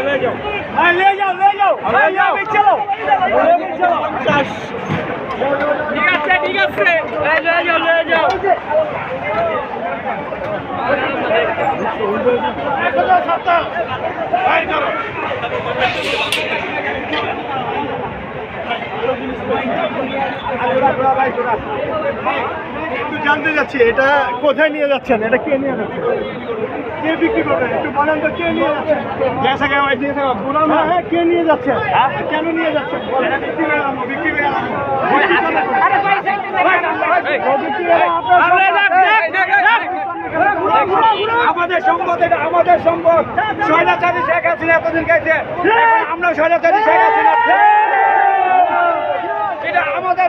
ले जाओ हाँ ले जाओ ले जाओ हाँ ले भी चलो ले भी चलो ঠিক আছে ঠিক আছে ले जाओ ले जाओ সপ্তাহ একটু জানতে যাচ্ছি, এটা কোথায় নিয়ে যাচ্ছেন? এটা কে নিয়ে যাচ্ছেন কে বিক্রি করবেন একটু তো, কে নিয়ে হ্যাঁ হ্যাঁ কে নিয়ে যাচ্ছেন কেন নিয়ে যাচ্ছেন আমাদের সম্পদ এটা, আমাদের সম্পদ। স্বৈরাচারী শেখ হাসিনা এতদিন গেছে আমরা স্বৈরাচারী শেখ হাসিনা।